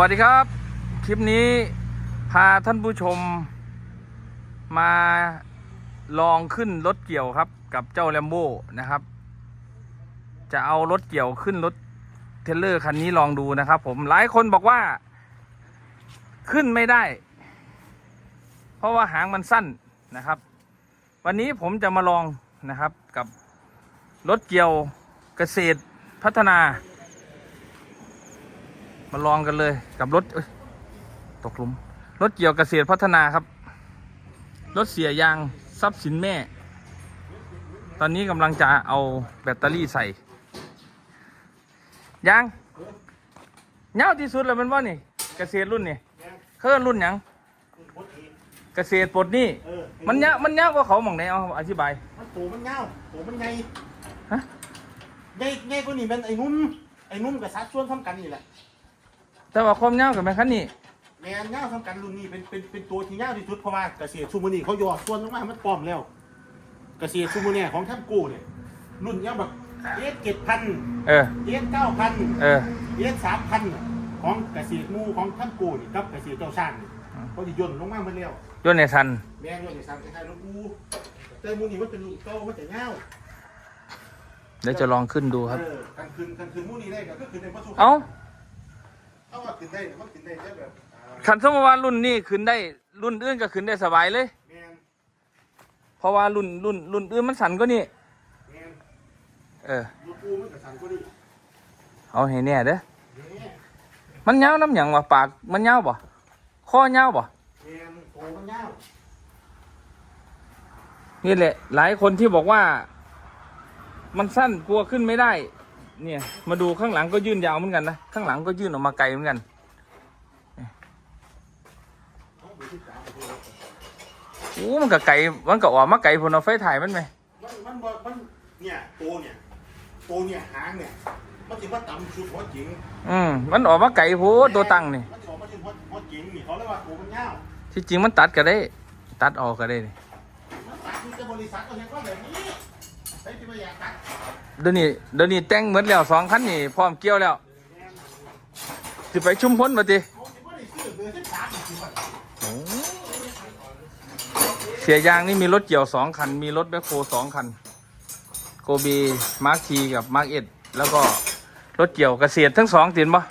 วัสดีครับ คลิปนี้พาท่านผู้ชมมาลองขึ้นรถเกี่ยวครับ กับเจ้าแลมโบ้นะครับ จะเอารถเกี่ยวขึ้นรถเทเลอร์คันนี้ลองดูนะครับ ผมหลายคนบอกว่า ขึ้นไม่ได้ เพราะว่าหางมันสั้นนะครับ วันนี้ผมจะมาลองนะครับกับรถเกี่ยวเกษตรพัฒนา มาลองกันเลยกับรถเอ้ยตกหลุม รถเกี่ยวเกษตรพัฒนาครับ รถเสียยางทรัพย์สินแม่ ตอนนี้กำลังจะเอาแบตเตอรี่ใส่ ยางเงาวที่สุดแล้วมันว่านี่ เกษตรรุ่นนี่เคลื่อนรุ่นหยังเกษตรปลดหนี่เออมันเงามันเงากว่าเขาหมองไหนเอาอธิบาย มันโตมันเงาโตมันใหญ่ฮะใหญ่ใหญ่กว่านี่เป็นไอ้นุ่มไอ้นุ่มกับสัดส่วนซ้ำกันนี่แหละ แต่ว่าความเงากับแม่คันนี่แมนเงาซ้ำกันรุ่นนี้เป็นเป็นเป็นตัวที่เงาที่สุดเพราะว่าเกษตรซูมูนี่เขาย่อส่วนลงมามันปลอมแล้ว เกษตรซูมูนี่ของท่านกูเนี่ยรุ่นเนี้ยแบบเอสเจ็ดพันเออเอสเก้าพันเออเอสสามพันของเกษตรมูของท่านกูนี่กับเกษตรเจ้าช่างนี่อืมเขาจะย่นลงมาเมื่อแล้วยนในทันแมนย่นในซ้ำคล้ายๆลูกอูแต่มูนี่มันเป็นลูกโตมันจะเงาเดี๋ยวจะลองขึ้นดูครับ เออกันคืนกันคืนมูนี่ได้ก็คือในวัตถุเอ้า เอาว่าขึ้นได้มันขึ้นได้แค่แบบอ่าขันสมมติว่ารุ่นนี้ขึ้นได้รุ่นอื่นก็ขึ้นได้สบายเลย แมนเพราะว่ารุ่นรุ่นรุ่นอื่นมันสั่นก็นี่แมนเออลูกปูมันกับสันก็ดีเอาให้แน่เด้อเนี่ยมันยาวน้ำหยังวะปากมันยาวบ่ข้อยาวบ่แมนโตมันยาวนี่แหละ หลายคนที่บอกว่า มันสั้นกลัวขึ้นไม่ได้ เนี่ย มาดูข้างหลังก็ยื่นยาวเหมือนกันนะ ข้างหลังก็ยื่นออกมาไกลเหมือนกันเอาไปที่สามไปเลยโอ้มันก็ไกลมันก็ออกมาไกลพนเอาไฟถ่ายมันไหมมันมันบ่มันเนี่ยโตเนี่ยโตเนี่ยหางเนี่ยมันถือว่าต่ำสุดหัวจิงอืมมันออกมาไกลโพดตัวตั้งนี่มันถือว่ามันหัวหัวจิงนี่เขาเรียกว่าโตมันยาวที่จริงมันตัดก็ได้ ตัดออกก็ได้นี่มันตัดที่จะบริษัทก็เห็นว่าแบบนี้ใช้ที่ไม่อยากตัด เดี๋ยวนี้เดี๋ยวนี้แต่งเหมือนแล้วสองคันนี่พร้อมเกี่ยวแล้วแมนสิไปชุมพลมาติเขาถือว่าได้ซื้อเบอร์ที่สามถือว่าเสียยางนี่มีรถเกี่ยวสองคัน มีรถแบคโฮสองคัน โกบีมาร์คทีกับมาร์คเอ็ดแล้วก็รถเกี่ยวเกษตรทั้งสองตินปะ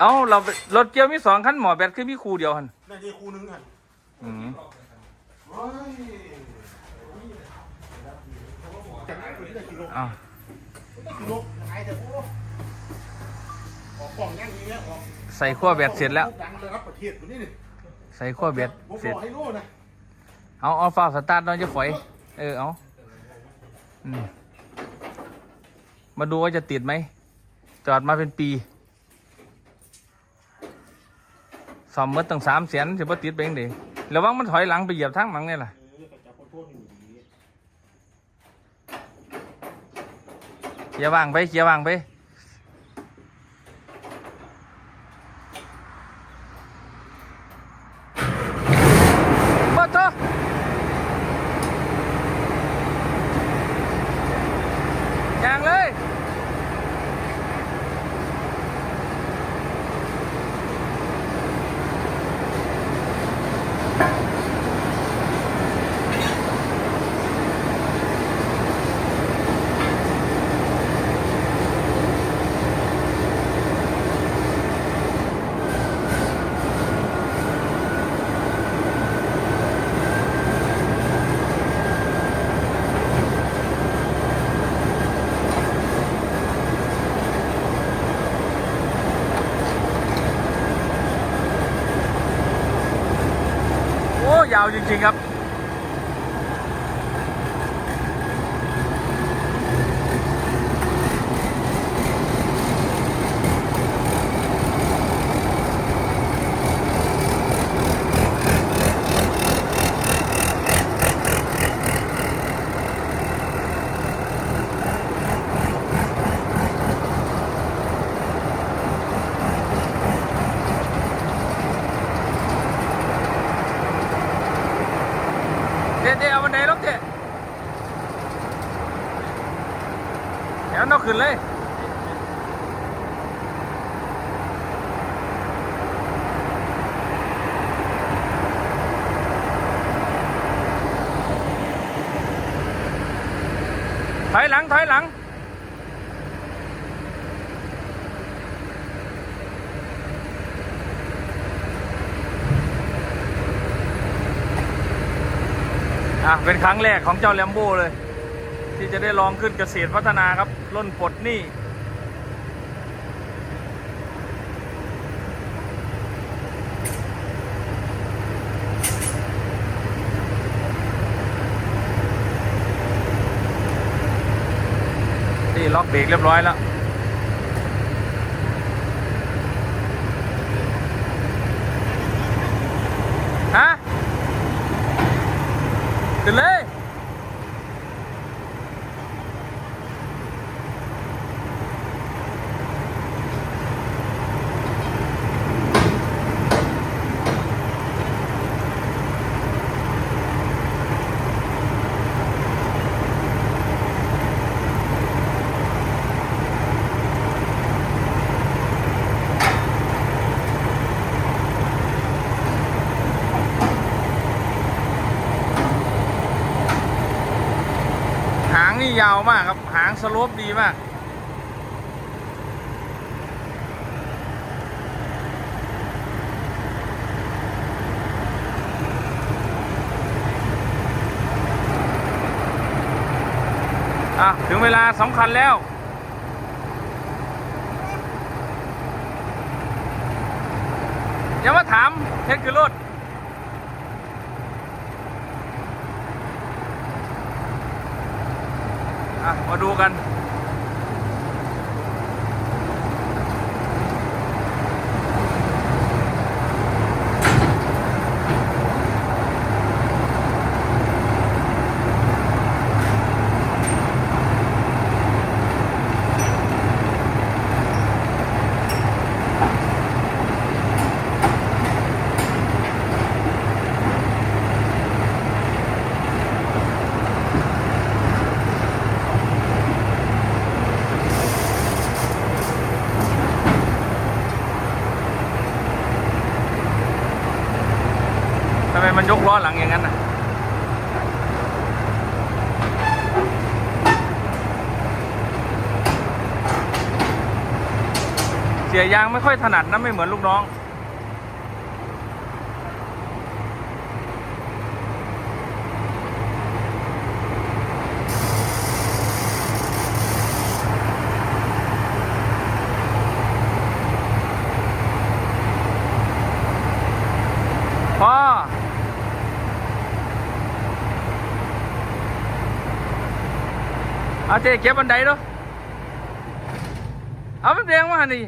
เอาเรารถเกี่ยวมีสองคันหมอแบตคือมีคู่เดียวหันนั่นคือครูหนึงกันอืม โอ้ยจากนั้นคนที่ได้กิโลอ้าวเบียออกใส่ขั้วแบตเสร็จแล้ว ใส่ขั้วแบตผมเสร็จ เอาเอาฟาสตาร์ทน้อยจะฝอย เออเอามาดูว่าจะติดไหม จอดมาเป็นปีสอมเมื่อตั้งสามแสนจะมาติดไปเองเด็ระวังมันถอยหลังไปเหยียบทางหมังเนี่ยล่ะ เออก็จับคนโทษอยู่ดี เกียร์ว่างไปเกียร์ว่างไปาวจริงๆครับ เดี๋ยวเดี๋ยวเอาบันไดลงเจ๊เดี๋ยวนอกขึ้นเลย ถอยหลังถอยหลัง อะเป็นครั้งแรกของเจ้าแลมโบ้เลย ที่จะได้ลองขึ้นเกษตรพัฒนาครับล่นปลดหนี่นี่ล็อกเบรกเรียบร้อยแล้ว นี่ยาวมากครับ หางสโลปดีมาก อะ ถึงเวลาสำคัญแล้วอย่ามาถามเทคคือรถ อะมาดูกัน ทำไมมันยกล้อหลังอย่างนั้นน่ะ เสี ยางไม่ค่อยถนัดนะไม่เหมือนลูกน้องพ่อเอาเจ๊เก็บบันไดดูเอามันเรียงมานี่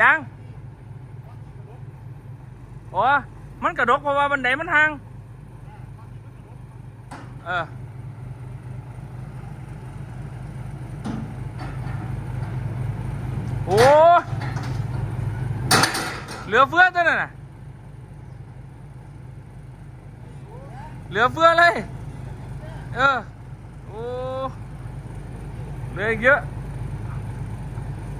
ยังโอ้มันกระดกเพราะว่าบันไดมันห่างเออโอ้เหลือเฟือตัวนั่นน่ะเหลือเฟือเลย เออ โอ้เหลืออีกเยอะ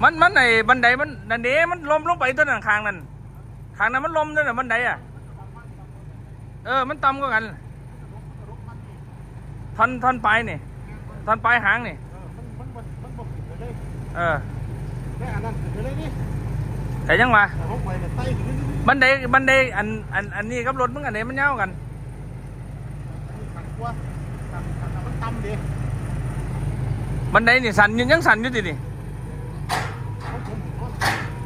มันมันไหนบันไดมันนันเด้มันลมลงไปตัวนั้นข้างนั้นข้างนั้นมันลมตัวนั้นบันไดอะ เออ มันต่ำกว่ากันท่อนท่อนปลายนี่ท่อนปลายหางนี่เออมันมันมันมันบ่ขึ้นไปเลยเออแม่อันนั้นขึ้นไปเลยนี่แต่ยังวะแต่ผมไปเนี่ยไต่ขึ้นนี่บันไดบันไดอันอันอันนี้กับรถมึงอันไหนมันเงาวกันขันกว่าขันขันมันต่ำดิบันไดนี่สั่นอยังยังสั่นอยู่ตินี่ ผมผม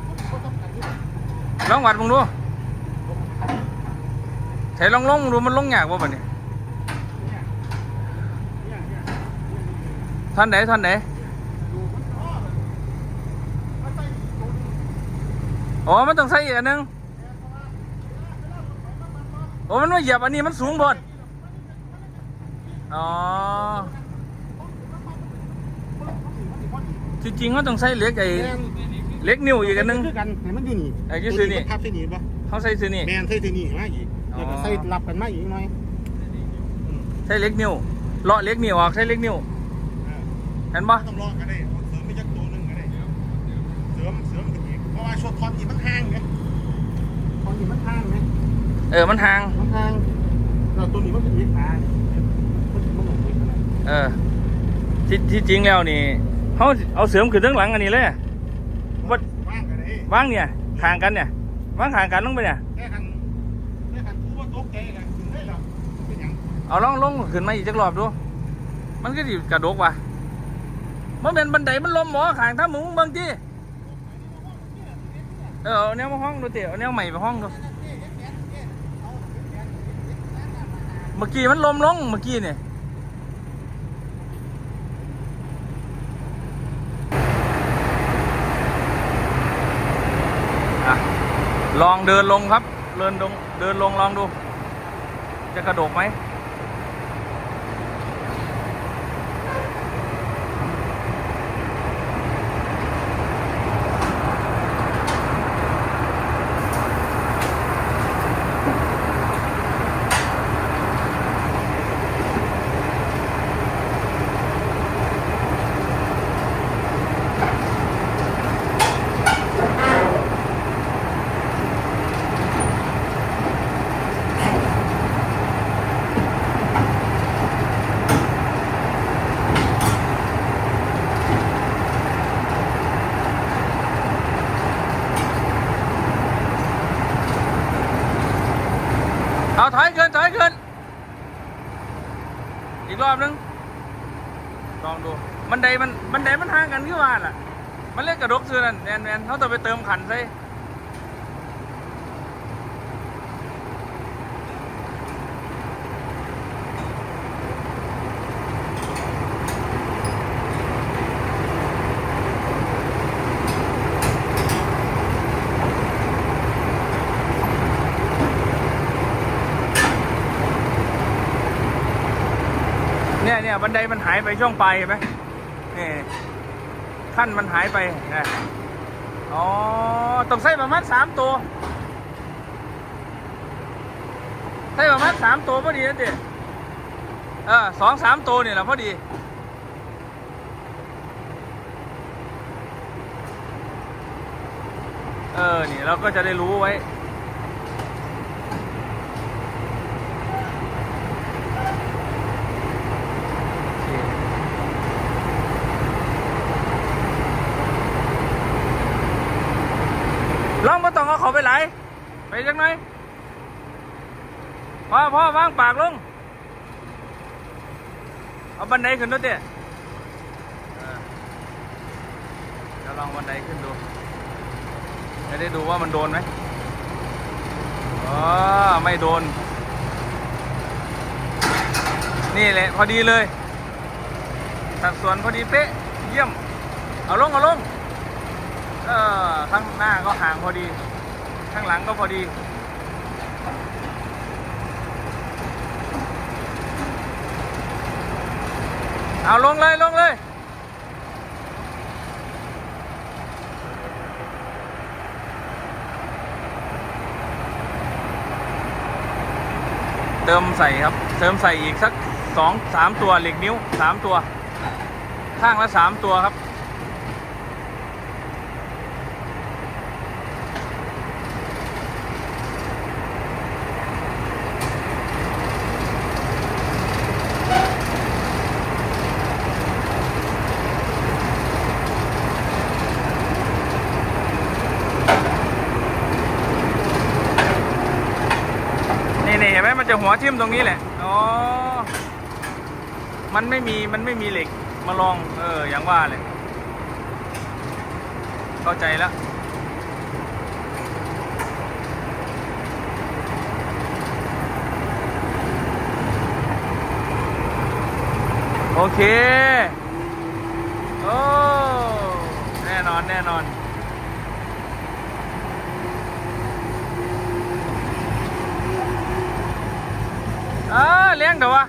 ผมผมต้องกันนี่ ล องวัดมึงดูใช้ลองลงดูมันลงยากป่ะบัดนี้เนี่ยเนี่ยท่อนไหนท่อนไหนดูมันอ้อเลยมันไต่ตัวนี้อ๋อมันต้องใส่อีกอันนึงโอ้มันไมาเหยียบอันนี้มันสูงบนอ๋อจริงๆมันต้องใส่เหล็กไอ้ เหล็กนิ้วอีกอันหนึงคือกันให้มันอยู่นี่ไอ้อยู่ซื่อนี่ตัวทับที่นี่ปะเขาใส่ซื้อนี่แมนใส่ที่นี่มาอีกแล้วก็ใส่รับกันมาอีกหน่อยใส่เหล็กนิ้วเลาะเหล็กนิ้วออกใส่เหล็กนิ้วเออเห็นปะต้องรอกันได้เอาเสริมไปจักตัวหนึงก็ได้เสริมเสริมกันอีกเพราะว่าช่วงทอนที่มันห่างไงทอนที่มันห่างไหมเออมันห่างมันห่างเราตัวนี้มันเป็นเล็กขามันมันหลงเล็กขนาดเออจที่ที่จริงแล้วนี่เขาเอาเสริมขึ้นทั้งหลังอันนี้เลยว่า ว่างกันเลยวางเนี่ยห่างกันเนี่ยวางห่างกันลงไปเนี่ยแค่คันแค่คันผู้ว่าตกใจกันถึงได้หรอเป็นหยังเอาลองลงขึ้นมาอีกจักรอบดูมันก็ดิกระดกว่ะมันเป็นบันไดมันลมหมอขางถ้ามึงเบางทีเออเอาแนวมาห้องดูเต๋เอาแนวใหม่ไปห้องดูเมื่อกี้มันลมลงเมื่อกี้เนี่ย ลองเดินลงครับ เดินลงเดินลงลองดู จะกระโดดไหม เอาถอยเกินถอยเกิน อีกรอบนึง ลองดูบันไดมันบันไดมันห่างกันขึ้นมาล่ะ มันเล็กกระดกซื้อนั่นแมนแมนเขาต้องไปเติมขันใส่ เนี่ยเนี่ยบันไดมันหายไปช่วงปลายเห็นไหมนี่ขั้นมันหายไปนะอ๋อต้องใส่ประมาณสามตัวใส่ประมาณสามตัวพอดีนะเด็เออสองสามตัวเนี่ยแหละพอดีเออ นี่เราก็จะได้รู้ไว้ ลองมาต้อง เอาเขาไปไหลไปจังไหนพ่อพ่อวางปากลง เอาบันไดขึ้นด้วยเตี้ยเออจะลองบันไดขึ้นดู จะได้ดูว่ามันโดนไหมอ๋อไม่โดน นี่แหละพอดีเลย สัดส่วนพอดีเป๊ะ เยี่ยม เอาลง เอาลง เออข้างหน้าก็ห่างพอดี ข้างหลังก็พอดี เอาลงเลย ลงเลยเติมใส่ครับ เติมใส่อีกสักสองสามตัวเหล็กนิ้วสามตัว ข้างละสามตัวครับ นี่นี่เห็นไหมมันจะหัว ทิ่มตรงนี้แหละ อ๋อ มันไม่มี มันไม่มีเหล็กมาลอง เออ อย่างว่าเลย เข้าใจแล้วโอเค โอ้ แน่นอน แน่นอน เออเลี้ยงเดี๋ยววะ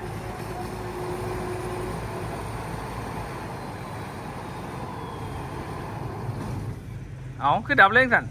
เอา คือดับเร่งสั่น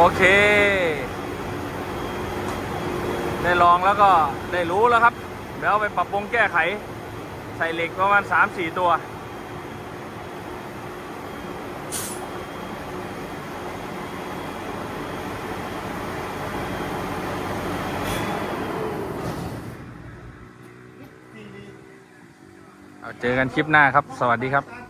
โอเค ได้ลองแล้วก็ได้รู้แล้วครับ เดี๋ยวเอาไปปรับปรุงแก้ไข ใส่เหล็กประมาณ 3-4 ตัวเอาเจอกันคลิปหน้าครับ สวัสดีครับการ